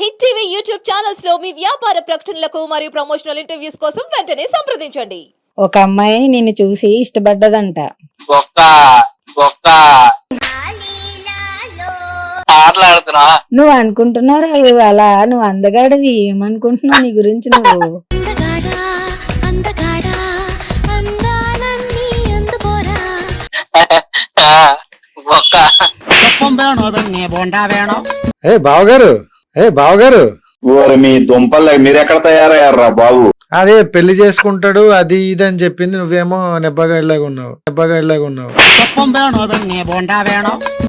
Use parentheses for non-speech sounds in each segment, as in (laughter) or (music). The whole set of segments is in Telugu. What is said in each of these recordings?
హిట్ టీవీ యూట్యూబ్ ఛానల్స్లో మీ వ్యాపార ప్రకటనలకు మరియు ప్రమోషనల్ ఇంటర్వ్యూస్ కోసం వెంటనే సంప్రదించండి. ఒక అమ్మాయి నిన్ను చూసి ఇష్టపడ్డదంట. ఆటలాడుతున్నా నువ్వు అనుకుంటున్నావు రావు అలా నువ్వు అందగాడివి ఏమనుకుంటున్నావు నీ గురించి నువ్వు? అందగాడా అందగాడా అందాలన్నీ అందుకోరా. (laughs) ఏ బావగారు ఏ బావగారు? మీ దుంపలు మీరెక్కడ తయారయ్యారా బాబు? అదే పెళ్ళి చేసుకుంటాడు అది ఇది అని చెప్పింది నువ్వేమో నెబ్బగాడిలాగా ఉన్నావు నెబ్బగాడిలాగా ఉన్నావు.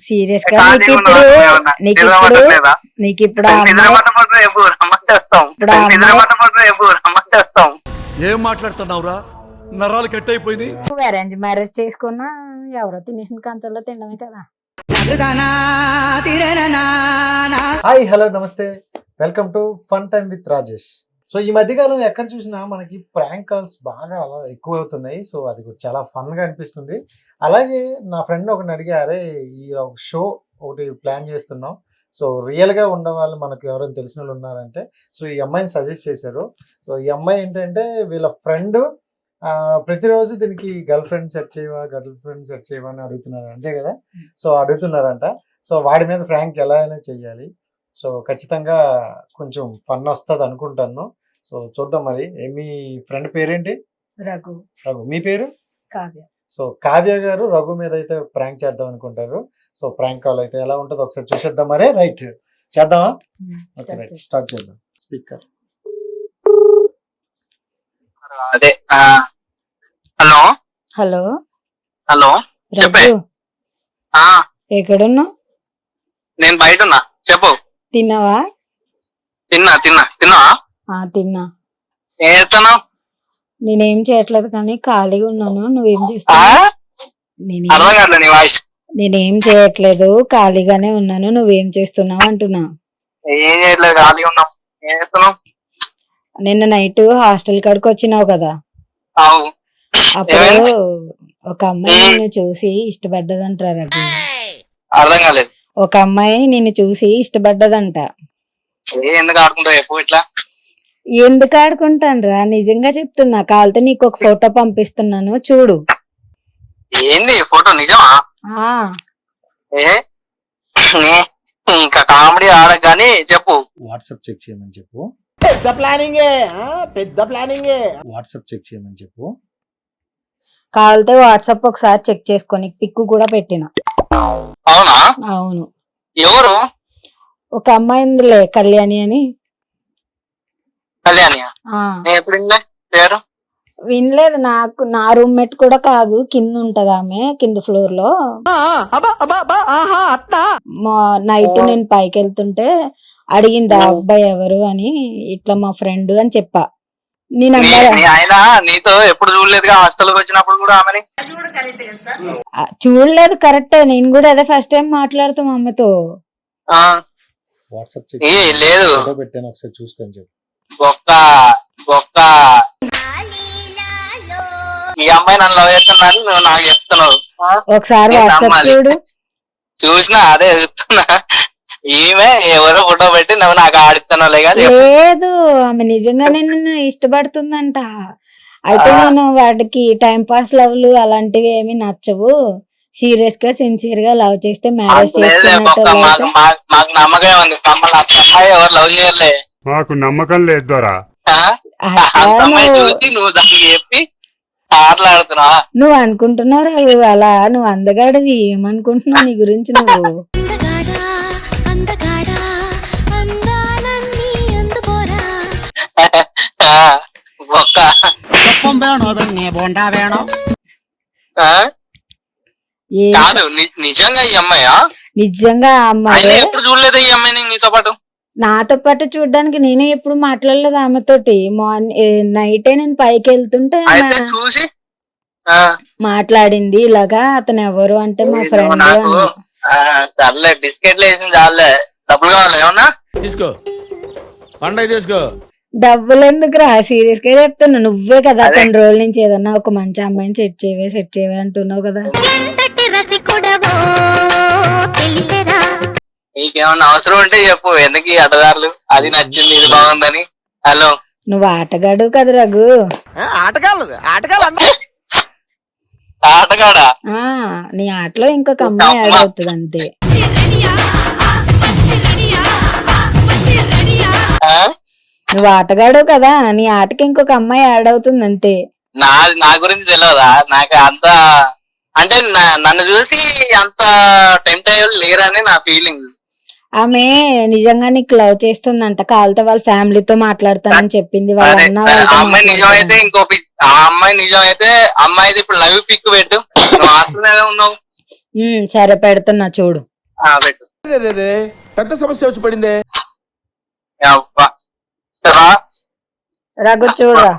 సీరియస్గా నీకు ఇప్పుడు? నీకు ఇప్పుడు? నీకు ఏం మాట్లాడుతున్నావురా? నరాలు కట్ నువ్వు అరేంజ్ మ్యారేజ్ చేసుకున్నా ఎవరో తినేసిన కంచంలో తినడమే కదా. హాయ్ హలో నమస్తే. Welcome to fun time with Rajesh. So ఈ మధ్య కాలంలో ఎక్కడ చూసినా మనకి ప్రాంక్ కాల్స్ బాగా అలా ఎక్కువ అవుతున్నాయి సో అది కూడా చాలా ఫన్గా అనిపిస్తుంది. అలాగే నా ఫ్రెండ్ ఒకటి అడిగా అరే ఈ ఒక షో ఒకటి ప్లాన్ చేస్తున్నాం. సో రియల్గా గా వాళ్ళు మనకు ఎవరైనా తెలిసిన వాళ్ళు ఉన్నారంటే సో ఈ అమ్మాయిని సజెస్ట్ చేశారు. సో ఈ అమ్మాయి ఏంటంటే వీళ్ళ ఫ్రెండ్ ప్రతిరోజు దీనికి గర్ల్ ఫ్రెండ్ సెట్ చేయవా గర్ల్ ఫ్రెండ్ సెట్ చేయవా అని అడుగుతున్నారు. అంతే కదా? సో అడుగుతున్నారంట. సో వాడి మీద ఫ్రాంక్ ఎలా అయినా చెయ్యాలి. సో ఖచ్చితంగా కొంచెం ఫన్ వస్తుంది అనుకుంటాను. సో చూద్దాం మరి. మీ ఫ్రెండ్ పేరేంటి? రఘు. రఘు. మీ పేరు? కావ్య. సో కావ్య గారు రఘు మీద అయితే ప్రాంక్ చేద్దాం అనుకుంటారు. సో ప్రాంక్ కాల్ అయితే ఎలా ఉంటుందో ఒకసారి చూసేద్దాం మరి. రైట్. చేద్దామా? Okay right. స్టార్ట్ చేద్దాం. స్పీకర్. అదే హలో? హలో? హలో? చెప్పే. ఆ. ఎక్కడున్నావు? నేను బయట ఉన్నా చెప్పు. తిన్నావా? తిన్నా తిన్నా. తిన్నా ఆ తిన్నా. ఏం చేస్తున్నావు? నేనేం చేయట్లేదు కానీ ఖాళీగా ఉన్నాను. నువ్వేం? చేస్తున్నావు? నేనేం అర్థం కావట్లే నీ వాయిస్. నేనేం చేయట్లేదు. ఖాళీగానే ఉన్నాను. నువ్వేం చేస్తున్నావు అంటున్నా. ఏం చేయట్లేదు ఖాళీ ఉన్నాం. ఏం చేస్తున్నావు? నిన్న నైట్ హాస్టల్ కాడికి వచ్చినావు కదా. అప్పుడు ఒక అమ్మాయి నిన్ను చూసి ఇష్టపడ్డదంట రఘు. అర్థం కాలేదు. ఒక అమ్మాయి నిన్ను చూసి ఇష్టపడ్డదంట. ఏ ఎందుకు ఆడుకుంటావు చెప్పు ఇట్లా? ఎందుకు ఆడుకుంటానురా? నిజంగా చెప్తున్నా. కావాలితే నీకు ఒక ఫోటో పంపిస్తున్నాను. చూడు. ఏంది? ఫోటో నిజమా? ఆ. ఏ? నే- ఇంకా కామెడీ ఆడకు కానీ చెప్పు. వాట్సాప్ చెక్ చేయమని చెప్పు. పెద్ద ప్లానింగే పెద్ద ప్లానింగే. వాట్సాప్ చెక్ చేయమని చెప్పు. కావాలితే వాట్సాప్ ఒకసారి చెక్ చేసుకో నీకు పిక్ కూడా పెట్టిన. అవునా? అవును. ఎవరు? ఒక అమ్మాయి ఉందిలే కళ్యాణి అని. కళ్యాణి ఆ. నేను ఎప్పుడు వినలే? పేరు? వినలేదు నాకు నా రూమ్మేట్ కూడా కాదు కింద ఉంటది ఆమె కింద ఫ్లోర్లో నైట్ నేను పైకి వెళ్తుంటే అడిగింది ఆ అబ్బాయి ఎవరు అని ఇట్లా మా ఫ్రెండ్ అని చెప్పా. నీ నీ నంబర్ నీ ఆయన నీతో ఎప్పుడు చూడలేదుగా హాస్టల్కి వచ్చినప్పుడు కూడా ఆమెని? చూడలేదు కరెక్టే. నేను కూడా అదే ఫస్ట్ టైం మాట్లాడుతాం అమ్మతో ఆ, వాట్సాప్ చెక్ ఏ లేదు. ఫోటో పెట్టాను ఒకసారి చూసుకొని చెప్పు. బొక్క బొక్క. ఈ అమ్మాయి నన్ను లవ్ చేస్తున్నాను నువ్వు నాకు చెప్తున్నావు. ఆ? ఒకసారి నేను వాట్సాప్ నమ్మాలి. చూడు. చూసినా అదే చూస్తున్నా ఈమె ఎవరో ఫోటో పెట్టి నువ్వు నాకు ఆడిస్తున్నావులే కానీ లేదు ఆమె నిజంగానే నిన్ను ఇష్టపడుతుందంట. అయితే. నేను వాడికి టైం పాస్ లవ్లు అలాంటివి ఏమి నచ్చవు. సీరియస్గా సిన్సియర్గా లవ్ చేస్తే మ్యారేజ్ చేసుకున్నట్టు మాకు- మాకు నమ్మకం ఉంది. మమ్మల్ని అంత అమ్మాయి ఎవరు లవ్ చేయలే మాకు నమ్మకం లేదు చూసి నువ్వు దానికి చెప్పి నువ్వు అనుకుంటున్నావు అలా నువ్వు అందగాడివి ఏమనుకుంటున్నావు నీ గురించి నువ్వు? బొక్క కుప్పం వేణు వెన్నే బోండా వేణు ఆ? ఏ కాదు ని- నిజంగా ఈ అమ్మాయా నిజంగా ఆ ఆయన అమ్మాయి ఎప్పుడు చూడలేదు ఈ అమ్మాయిని నీతో పాటు నాతో పాటు చూడడానికి నేనే ఎప్పుడు మాట్లాడలేదు ఆమెతోటి మార్నింగ్ నైటే నేను పైకి వెళ్తుంటే ఆమె చూసి ఆ, మాట్లాడింది ఇలాగా అతను ఎవరు అంటే మా ఫ్రెండ్ నాకు అని ఆ, సర్లే బిస్కెట్లు వేసింది చాలే డబ్బులు కావాలి ఏమన్నా తీసుకో పండగ తీసుకో డబ్బులు ఎందుకు రా సీరియస్గా చెప్తున్నా. నువ్వే కదా. కొన్ని రోజుల నుంచి ఏదన్నా ఒక మంచి అమ్మాయిని సెట్ చేయవే సెట్ చేయవే అంటున్నావు కదా. నీకేమన్నా అవసరం ఉంటే చెప్పు. ఎందుకు ఈ అడ్డదారులు అది నచ్చింది ఇది బాగుందని. హలో. నువ్వు ఆటగాడు కదా రఘు. ఆటగాడా? ఆ నీ ఆటలో ఇంకొక అమ్మాయి యాడ్ అవుతుంది అంతే నువ్వు ఆటగాడు కదా నీ ఆటకి ఇంకొక అమ్మాయి యాడ్ అవుతుంది అంతే నా నా గురించి తెలియదా నాకు అంత అంటే నన్ను చూసి అంత టెంట్ అయ్యేది లేరని నా ఫీలింగ్ ఆమె నిజంగా నీకు లవ్ చేస్తుందంట కావాలితే వాళ్ళ ఫ్యామిలీతో మాట్లాడతానని చెప్పింది వాళ్ళ అన్న అమ్మాయి నిజమైతే మాట్లాడతానంట. ఇంకో పిక్ ఆ అమ్మాయి నిజమైతే అమ్మాయిది ఇప్పుడు లైవ్ పిక్ పెట్టు. ఉన్నావు. సరే పెడుతున్నా చూడు. ఆ, పెట్టు. పెద్ద సమస్య వచ్చి పడిందే. రఘు చూడరా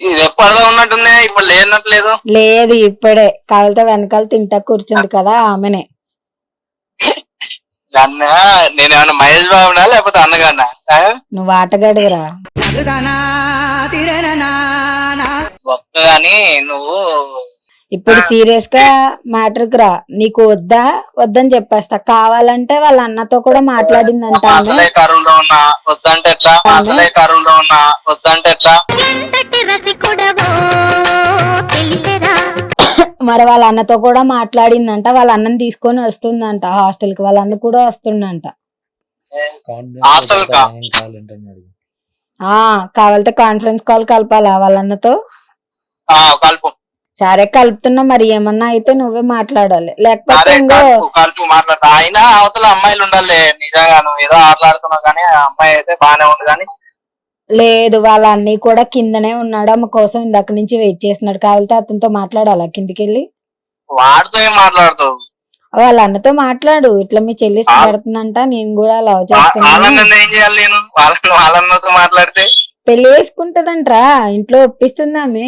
ఇది ఉన్నట్టుంది? ఇప్పుడు లేనట్లేదు. లేదు ఇప్పుడే. కావాలితే వెనకాల తింటా కూర్చుంది కదా ఆమెనే. అన్న నేనేమన్నా మహేష్ బాబునా లేకపోతే అన్నగానా? నువ్వు ఆటగాడురా ఒక్క గాని నువ్వు ఇప్పుడు సీరియస్గా మ్యాటర్ రా. నీకు వద్దా? వద్దని చెప్పేస్తా. కావాలంటే వాళ్ళ అన్నతో కూడా మాట్లాడిందంట మరి వాళ్ళ అన్నతో కూడా మాట్లాడిందంట. వాళ్ళ అన్నని తీసుకొని వస్తుందంట. హాస్టల్కి వాళ్ళ అన్న కూడా వస్తుండంట. హాస్టల్ కా? ఆ కావాలంటే కాన్ఫరెన్స్ కాల్ కలపాలా వాళ్ళ అన్నతో? ఆ, కలుపు. సరే కలుపుతున్నా మరి ఏమన్నా అయితే నువ్వే మాట్లాడాలి. లేకపోతే ఇంకో మాట్లాడతా. అయినా అవతల అమ్మాయిలు ఉండాలి నిజంగా నువ్వు ఏదో ఆటలాడుతున్నావు కానీ అమ్మాయి అయితే బానే ఉంది కానీ. లేదు వాళ్ళ అన్నీ కూడా కిందనే ఉన్నాడు. ఆమె కోసం ఇందాక నుంచి వెయిట్ చేస్తున్నాడు. కావాలంటే అతనితో మాట్లాడాలా? కిందికి వెళ్ళి? వాడితో ఏం మాట్లాడుతావు? వాళ్ళ అన్నతో మాట్లాడు. ఇట్లా మీ చెల్లి ఇష్టపడుతుందంట నేను కూడా లవ్ వాళ్ళని ఏం చేయాలి నేను? వాళ్ళన్నతో మాట్లాడితే? పెళ్ళి చేసుకుంటదంట్రా ఇంట్లో ఒప్పిస్తుంది ఆమె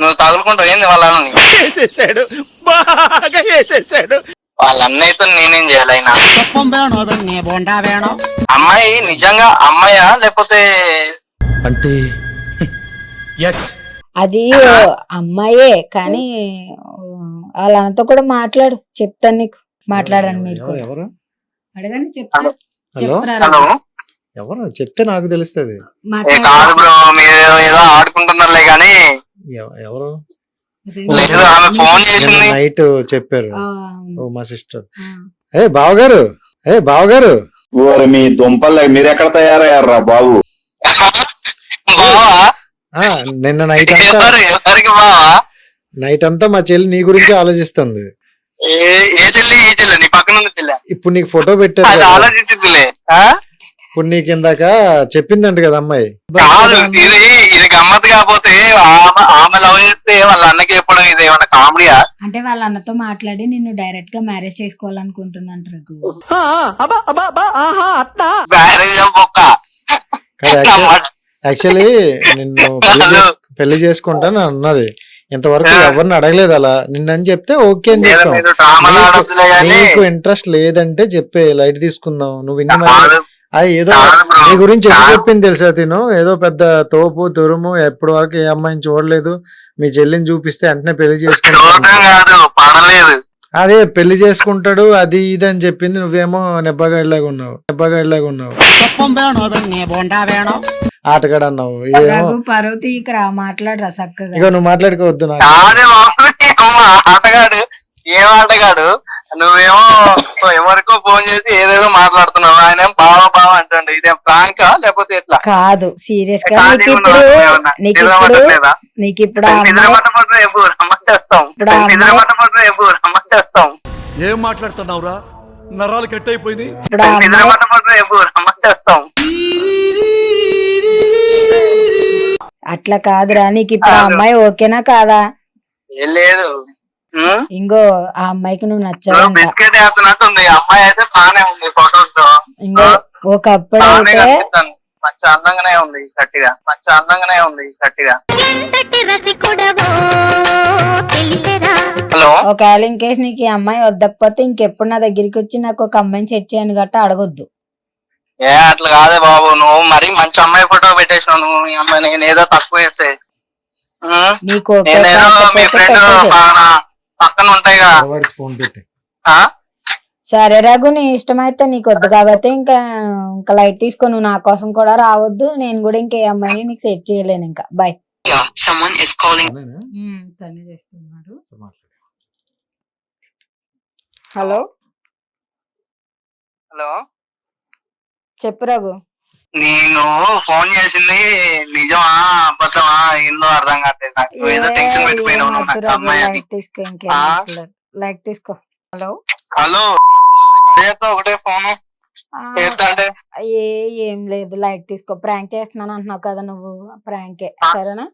నువ్వు తగులుకుంటావు ఏంది వాళ్ళని వేసేసాడు బాగా వేసేసాడు. వాళ్ళ అన్నయ్యతో నేనేం చేయాలి వేణో అమ్మాయి నిజంగా అమ్మాయా లేకపోతే అంటే ఎస్ అది అమ్మాయే కానీ వాళ్ళ అన్నతో కూడా మాట్లాడు చెప్తాను నీకు. మాట్లాడండి మీరు కూడా. అడగండి చెప్తా. హలో. చెప్పురా హలో. ఎవరు? చెప్తే నాకు తెలుస్తుంది. ఏ మాట్లాడు. కాదు బ్రో మీరు ఏదో ఆడుకుంటున్నారులే కానీ. ఎవ- ఎవరు? లేదు ఆమె ఫోన్ చేసింది. నైట్ చెప్పారు. ఓ మా సిస్టర్. ఏ బావగారు? ఏ బావగారు? మీ దుంపలు మీరు ఎక్కడ తయారయ్యారా బాబు? బావా? ఆ నిన్న నైట్ అంతా నైట్ అంతా మా చెల్లి నీ గురించి ఆలోచిస్తుంది. ఏ ఏ చెల్లి ఏ చెల్లి? నీ పక్కన ఉంది చెల్లి. ఇప్పుడు నీకు ఫోటో పెట్టారు. ఆలోచించిందిలే? ఇప్పుడు నీకు ఇందాక చెప్పిందంట కదా అమ్మాయి. ఇది ఇది గమ్మత్ కాకపోతే ఆమె ఆమె లవ్ చేస్తే వాళ్ళ అన్నకి చెప్పడం ఇది ఏమన్నా కామెడీయా? అంటే వాళ్ళ అన్నతో మాట్లాడి నిన్ను డైరెక్ట్గా మ్యారేజ్ చేసుకోవాలనుకుంటుందంట రఘు. (laughs) మ్యారేజ్ యాక్చువల్లీ నిన్ను పెళ్ళి చేస్- పెళ్ళి చేసుకుంటాను అన్నది. ఇంతవరకు ఎవరిని అడగలేదు అలా. నిన్నని చెప్తే ఓకే అని చెప్పాం. మీరు డ్రామాలు ఆడొద్దులే కానీ నీకు ఇంట్రెస్ట్ లేదంటే చెప్పే లైట్ తీసుకుందాం. నువ్వు ఇన్ని ఆ ఏదో. నీ గురించి ఎందుకు. చెప్పింది తెలుసా తిను? ఏదో పెద్ద తోపు తురుము ఎప్పటి వరకు ఏ అమ్మాయిని చూడలేదు. మీ చెల్లిని చూపిస్తే వెంటనే పెళ్ళి పడలేదు. అదే పెళ్ళి చేసుకుంటాడు అది ఇది అని చెప్పింది. నువ్వేమో నెబ్బగాడిలాగా ఉన్నావు నెబ్బగాడిలాగా ఉన్నావు. ఆటగాడు అన్నావు. ఏమో. రఘు పరువు తీయకరా మాట్లాడరా చక్కగా. ఇక నువ్వు మాట్లాడుకోవద్దు నాకు. ఆటగాడు ఏం ఆటగాడు నువ్వేమో ఎవరికో ఫోన్ చేసి ఏదేదో మాట్లాడుతున్నావు. ఆయన ఏం బావా బావా అంటాడు. ఇదేం ప్రాంకా లేకపోతే ఎట్లా? కాదు సీరియస్గా నీకు ఇప్పుడు? నీకు ఇప్పుడు? నీకు ఇప్పుడు ఏం మాట్లాడుతున్నావురా? నరాలు కట్ అయిపోయింది అట్లా కాదురా నీకు ఇప్పుడు. అమ్మాయి ఓకేనా కాదా? ఏం లేదు? ఇంకో ఆ అమ్మాయికి నువ్వు నచ్చావంట. అమ్మాయి అయితే బానే ఉంది ఫోటోస్. తో ఇంకో ఒకప్పుడు అయితే మంచి అందంగానే ఉంది గట్టిగా మంచి అందంగానే ఉంది గట్టిగా హలో? ఒకవేళ ఇన్ కేసు నీకు ఈ అమ్మాయి వద్దకపోతే ఇంకెప్పుడు నా దగ్గరికి వచ్చి నాకు ఒక అమ్మాయిని సెట్ చేయను గట్ట అడగొద్దు. ఏ అట్లా కాదే బాబు. నువ్వు మరి మంచి అమ్మాయి ఫోటో పెట్టేసినావు నువ్వు. ఈ అమ్మాయి నేను ఏదో తక్కువ వేస్తే ఉం? నీకు మీ ఫ్రెండ్ పక్కన ఉంటాయి పెట్టి? సరే రఘు నీ ఇష్టమైతే నీకు వద్దు కాబట్టి ఇంకా ఇంకా లైట్ తీసుకో నువ్వు నా కోసం కూడా రావద్దు. నేను కూడా ఇంకే అమ్మాయిని నీకు సెట్ చేయలేను ఇంకా. బాయ్? తనే చేస్తున్నాడు. హలో హలో చెప్పు రఘు. నేను ఫోన్ చేసింది నిజమా అబద్ధమా ఏందో అర్థం కావట్లేదు నాకు. ఏదో టెన్షన్ పెట్టిపోయినావు నువ్వు నాకు అమ్మాయి అని. లైట్ తీసుకో హలో హలో ఒకటే ఫోన్. ఏ ఏం లేదు. లైట్ తీసుకో. ప్రాంక్ చేస్తున్నాను అంటున్నావు కదా నువ్వు. ప్రాంకే. సరేనా?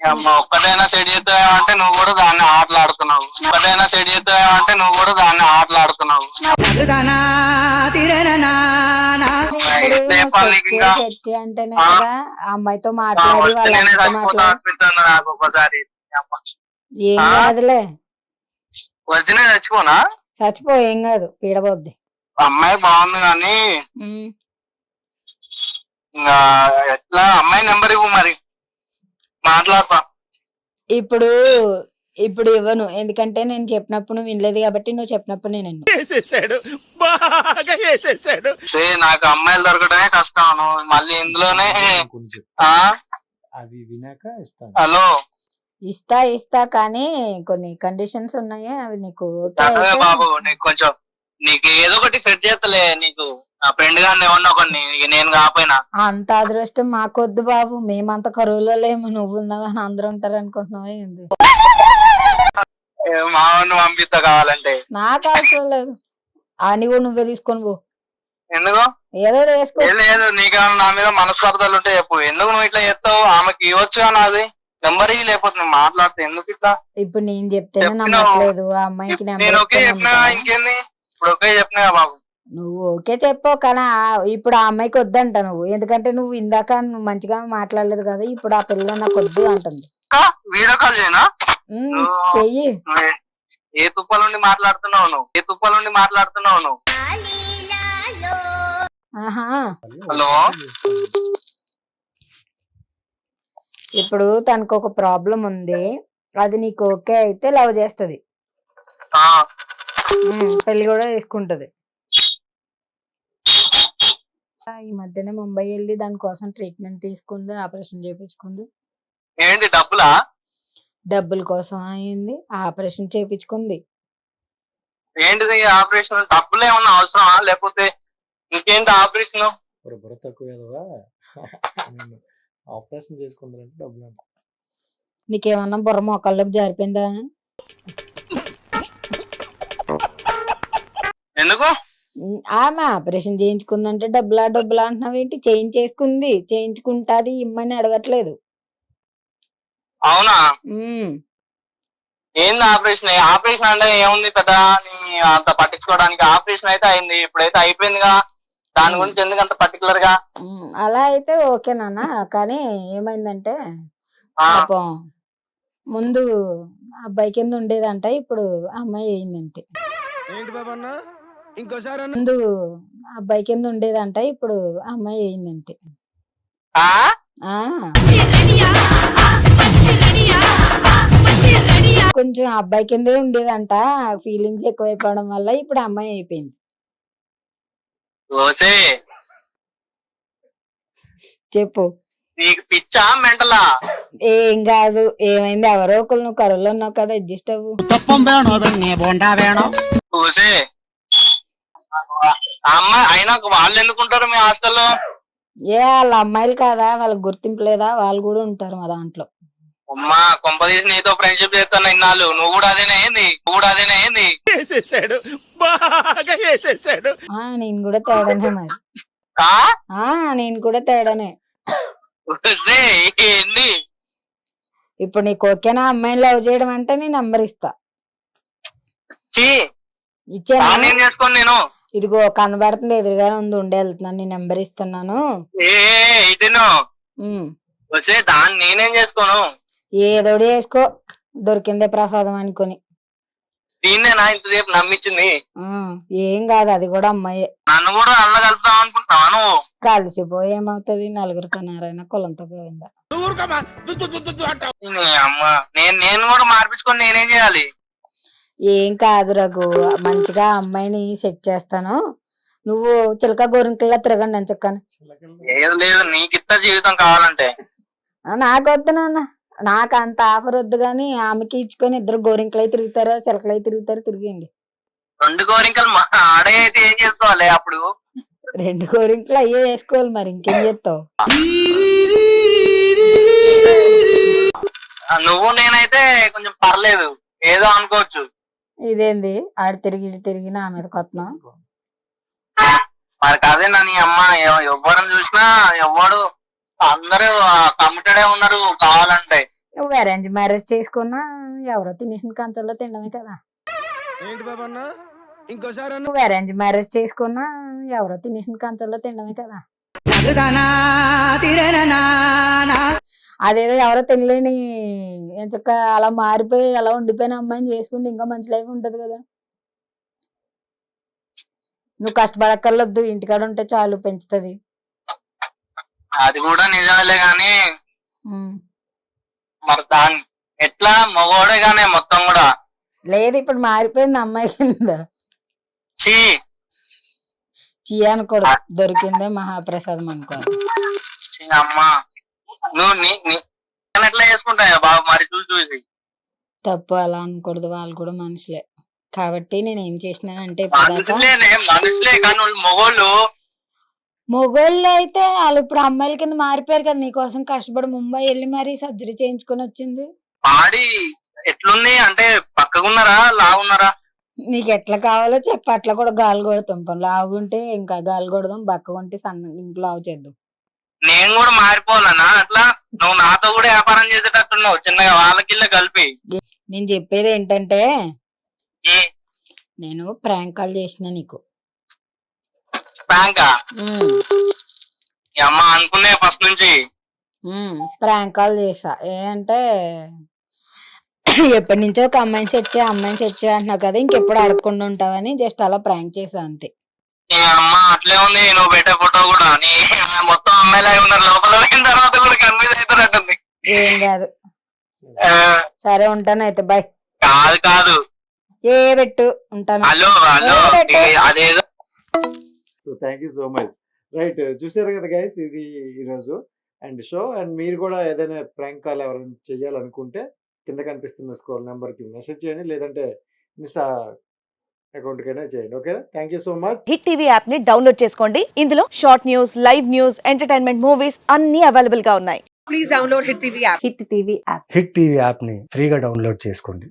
ఒక్కటైనా సెట్ చేస్తావేమో అంటే నువ్వు కూడా దాన్ని ఆటలాడుతున్నావు. ఒక్కటైనా సెట్ చేస్తావేమో అంటే నువ్వు కూడా దాన్ని ఆటలాడుతున్నావు. ఇప్పుడు ఎట్లా చెప్పాలి నీకు ఇంకా? సెట్ చేయి అంటేనే ఆ? కదా ఆ అమ్మాయితో మాట్లాడి నాకు. ఏం? కాదులే. వచ్చినే చచ్చిపోనా? చచ్చిపో ఏం కాదు పీడబోద్ది. అమ్మాయి బాగుంది కానీ ఎట్లా? అమ్మాయి నెంబర్ ఇవ్వు మరి. మాట్లాడతా. ఇప్పుడు ఇప్పుడు ఇవ్వను. ఎందుకంటే నేను చెప్పినప్పుడు నువ్వు వినలేదు కాబట్టి నువ్వు చెప్పినప్పుడు నేను విన్ను. వేసేసాడు. బాగా వేసేసాడు. సే నాకు అమ్మాయిలు దొరకడమే కష్టం. నువ్వు మళ్ళీ ఇందులోనే కొన్ని చెప్పు. ఆ? అవి వినాక ఇస్తాను. హలో? ఇస్తా ఇస్తా కానీ కొన్ని కండిషన్స్ ఉన్నాయి అవి నీకు అయితే- బాబు నీకు కొంచెం నీకు ఏదో ఒకటి సెట్ చేస్తలే నీకు. నా ఫ్రెండ్ గారిని ఏమన్నా ఇక నేను కాపోయినా అంత అదృష్టం మాకొద్దు బాబు. మేమంత కరువులో లేము. నువ్వు ఉన్నావు అని అందరూ ఉంటారు అనుకుంటున్నావా ఏంది? మావాడిని పంపిస్తా కావాలంటే. నాకు అవసరం లేదు. ఆ నువ్వు నువ్వే తీసుకొని పో. ఎందుకు? ఏదో ఒకటి వేసుకో. ఏం లేదు నీకేమన్నా నా మీద మనస్పర్ధలు ఉంటే చెప్పు. ఎందుకు నువ్వు ఇట్లా చేస్తావు? ఆమెకి ఇవ్వచ్చు అని అది నెంబర్ ఇయ్యి లేకపోతే నువ్వు మాట్లాడితే ఎందుకు ఇట్లా? ఇప్పుడు నేను చెప్తేనే చెప్పినావు. నమ్మట్లేదు. ఆ అమ్మాయికి నేను ఒకే చెప్పినా ఇంకేంది? ఇప్పుడు చెప్పినా బాబు? నువ్వు ఓకే చెప్పు కానీ ఇప్పుడు ఆ అమ్మాయికి వద్దంట నువ్వు. ఎందుకంటే నువ్వు ఇందాక నువ్వు మంచిగా మాట్లాడలేదు కదా ఇప్పుడు ఆ పిల్ల నాకు వద్దు అంటుంది. వీడియో కాల్ చేయనా? చెయ్యి. ఏ- తుప్పల నుండి మాట్లాడుతున్నావు నువ్వు? ఏ తుప్పల నుండి మాట్లాడుతున్నావు నువ్వు? ఆహా. హలో? ఇప్పుడు తనకు ఒక ప్రాబ్లం ఉంది. అది నీకు ఓకే అయితే లవ్ చేస్తది. పెళ్ళి కూడా చేసుకుంటది. ఈ మధ్యనే ముంబై వెళ్ళి దానికోసం ట్రీట్మెంట్ తీసుకుంది ఆపరేషన్ చేపించుకుంది. ఏంటి డబ్బులా? డబ్బుల కోసం అయింది ఆపరేషన్ చేపించుకుంది. ఏంటిది ఆపరేషన్? డబ్బులు ఏమన్నా అవసరమా? లేకపోతే ఇంకేంటి ఆపరేషన్? బుర్ర తక్కువ ఏదవా? ఆపరేషన్ చేసుకుందారంటే డబ్బులు నీకేమన్నా బుర్ర మోకాల్లోకి జారిపోయిందా? ఎందుకు? ఆమె ఆపరేషన్ చేయించుకుందంటే డబ్బులా డబ్బులా అంటున్నావు ఏంటి? చేయించేసుకుంది చేయించుకుంటాది ఇమ్మని అడగట్లేదు. అవునా? ఏంది ఆపరేషన్? ఆపరేషన్ అంటే ఏముంది పెద్ద? నీ అంత పట్టించుకోవడానికి ఆపరేషన్ అయితే అయింది ఇప్పుడైతే అయిపోయిందిగా. దాని గురించి ఎందుకు అంత పర్టికులర్గా అలా అయితే ఓకే నాన్న కానీ ఏమైందంటే పాపం ముందు అబ్బాయి కింద ఉండేదంట ఇప్పుడు అమ్మాయి అయింది అంతే ఏంటి బాబన్న ఇంకోసారి ముందు అబ్బాయి కింద ఉండేదంట ఇప్పుడు అమ్మాయి అయింది అంతే ఆ? ఆ కొంచెం అబ్బాయి కిందే ఉండేదంట ఫీలింగ్స్ ఎక్కువైపోవడం వల్ల ఇప్పుడు అమ్మాయి అయిపోయింది. చెప్పు. నీకు పిచ్చా మెంటలా? ఏం కాదు ఏమైంది? ఎవరో ఒకరు నువ్వు కరువులో ఉన్నావు కదా అడ్జస్ట్ అవ్వు. అయినా వాళ్ళు ఎందుకుంటారు మీ హాస్టల్లో? ఏ వాళ్ళ అమ్మాయిలు కాదా? వాళ్ళకి గుర్తింపు లేదా? వాళ్ళు కూడా ఉంటారు మా దాంట్లో. ఫ్రెండ్షిప్ నువ్వు కూడా అదేనే కూడా అదేనే నేను కూడా తేడానే మరి. ఆ? నేను కూడా తేడానే. ఇప్పుడు నీకు ఓకేనా అమ్మాయిని లవ్ చేయడం అంటే నేను నంబర్ ఇస్తా. ఇచ్చాను? నేను? ఇదిగో కనబడుతుంది ఎదురుగానే ఉంది ఉండే వెళ్తున్నాను నేను నెంబర్ ఇస్తున్నాను. ఏ ఇటును. ఉమ్. వచ్చే దాన్ని నేనేం చేసుకోను? ఏదోడి వేసుకో దొరికిందే ప్రసాదం అనుకొని. దీన్నే నా ఇంతసేపు నమ్మించింది. ఏం కాదు అది కూడా అమ్మాయే. నన్ను కూడా అల్ల కలుపుతావు అనుకుంటావా నువ్వు? కలిసిపోయి ఏమవుతుంది నలుగురితో నారాయణ కులంతో పోయిందా. నీ అమ్మ నేను నేను కూడా మార్పించుకొని నేనేం చేయాలి? ఏం కాదు రఘు. మంచిగా అమ్మాయిని సెట్ చేస్తాను. నువ్వు చిలక గోరింకల్లా తిరగండి అని చెక్కాను లేదు నీకిత్త జీవితం కావాలంటే. నాకు వద్దు నాన్న. నాకు అంత ఆఫర్ వద్దు కానీ ఆమెకి ఇచ్చుకొని ఇద్దరు గోరింకలై తిరుగుతారో చిలకలై తిరుగుతారో తిరిగండి రెండు కోరికలు మా ఆడే అయితే ఏం చేసుకోవాలి అప్పుడు? రెండు గోరింకలు అయ్యే వేసుకోవాలి మరి ఇంకేం చేస్తావు? నువ్వు నేనైతే కొంచెం పర్లేదు. ఏదో అనుకోవచ్చు. ఇదేంది? ఆడు తిరిగి ఇటు తిరిగి నా మీద కొత్తనం మరి కాదే నా నీ అమ్మ ఎవ- ఎవ్వరని చూసినా ఎవ్వడు అందరూ కమిటెడే ఉన్నారు కావాలంటే. నువ్వు అరేంజ్ మ్యారేజ్ చేసుకున్నా ఎవరో తినేసిన కంచంలో తినడమే కదా. ఏంటి బాబన్న? ఇంకోసారి నువ్వు అరేంజ్ మ్యారేజ్ చేసుకున్నా ఎవరో తినేసిన కంచంలో తినడమే కదా. అదేదో ఎవరో తినలేని ఎంచక్క అలా మారిపోయి అలా ఉండిపోయిన అమ్మాయిని చేసుకుంటే ఇంకా మంచి లైఫ్ ఉంటది కదా. నువ్వు కష్టపడక్కర్లొద్దు ఇంటికాడ ఉంటే చాలు పెంచుతుంది. అది కూడా నిజమేలే గాని మరి దాన్ని ఎట్లా? మగోడే గానే మొత్తం కూడా. లేదు ఇప్పుడు మారిపోయింది అమ్మాయి కింద. చీ! చీ అనకూడదు దొరికిందే మహాప్రసాదం అనుకోవాలి చీ అమ్మ. నువ్వు నీ నీ నేను ఎట్లా చేసుకుంటాయా బాబు? మరి చూసి చూసి. తప్పు అలా అనకూడదు. వాళ్ళు కూడా మనుషులే. కాబట్టి నేను ఏం చేసినానంటే ఇప్పటిదాకా మనుషులేనే మనుషులే కానీ వాళ్ళు మొగోళ్ళు. మొగోళ్ళు అయితే వాళ్ళు ఇప్పుడు అమ్మాయిల కింద మారిపోయారు కదా. నీకోసం కష్టపడి ముంబై వెళ్ళి మరీ సర్జరీ చేయించుకొని వచ్చింది ఎట్లుంది అంటే పక్కకున్నారా? నీకు ఎట్లా కావాలో చెప్పు. అట్లా కూడా గాలి కొడతాం. లావుంటే ఇంకా గాలి కొడదాం. బక్కగుంటే సన్న ఇంట్లో లావు చేద్దాం. నేను కూడా మారిపోవాలనా అట్లా నువ్వు నాతో కూడా వ్యాపారం చేసేటట్టున్నావు చిన్నగా వాళ్ళకిల్ల కలిపి. నేను చెప్పేది ఏంటంటే నేను ప్రాంక్ కాల్ చేసిన నీకు. ఈ అమ్మ అనుకునే ఫస్ట్ నుంచి. ప్రాంక్ కాల్ చేసా. ఏ అంటే ఎప్పటి నుంచో ఒక అమ్మాయిని సెట్ చేయ అమ్మాయిని సెట్ చేయ అంటున్నావు కదా ఇంకెప్పుడు అడగకుండా ఉంటావని జస్ట్ అలా ప్రాంక్ చేసా అంతే. అమ్మ అట్లే ఉంది నువ్వు పెట్టే ఫోటో కూడా నీ మొత్తం అమ్మాయిలాగా ఉన్నారు. లోపల పోయిన తర్వాత కూడా కన్ఫ్యూజ్ అవుతున్నట్టుంది ఏం కాదు. సరే ఉంటాను అయితే. బాయ్ కాదు కాదు. ఏ పెట్టు ఉంటాను. Hello hello. అదేదో. So thank you so much right చూసారు కదా గైస్ ఇది ఈరోజు. అండ్ షో అండ్ మీరు కూడా ఏదైనా ప్రాంక్ కాల్ ఎవరైనా చేయాలనుకుంటే కింద కనిపిస్తున్న స్క్రోల్ నెంబర్కి మెసేజ్ చేయండి. లేదంటే ఇన్స్టా అకౌంట్కైనా చేయండి okay thank you so much Hit TV యాప్ని డౌన్లోడ్ చేసుకోండి. ఇందులో short news live news entertainment movies అన్ని అవైలబుల్గా ఉన్నాయి Hit TV app Hit TV యాప్ని ఫ్రీగా డౌన్లోడ్ చేసుకోండి.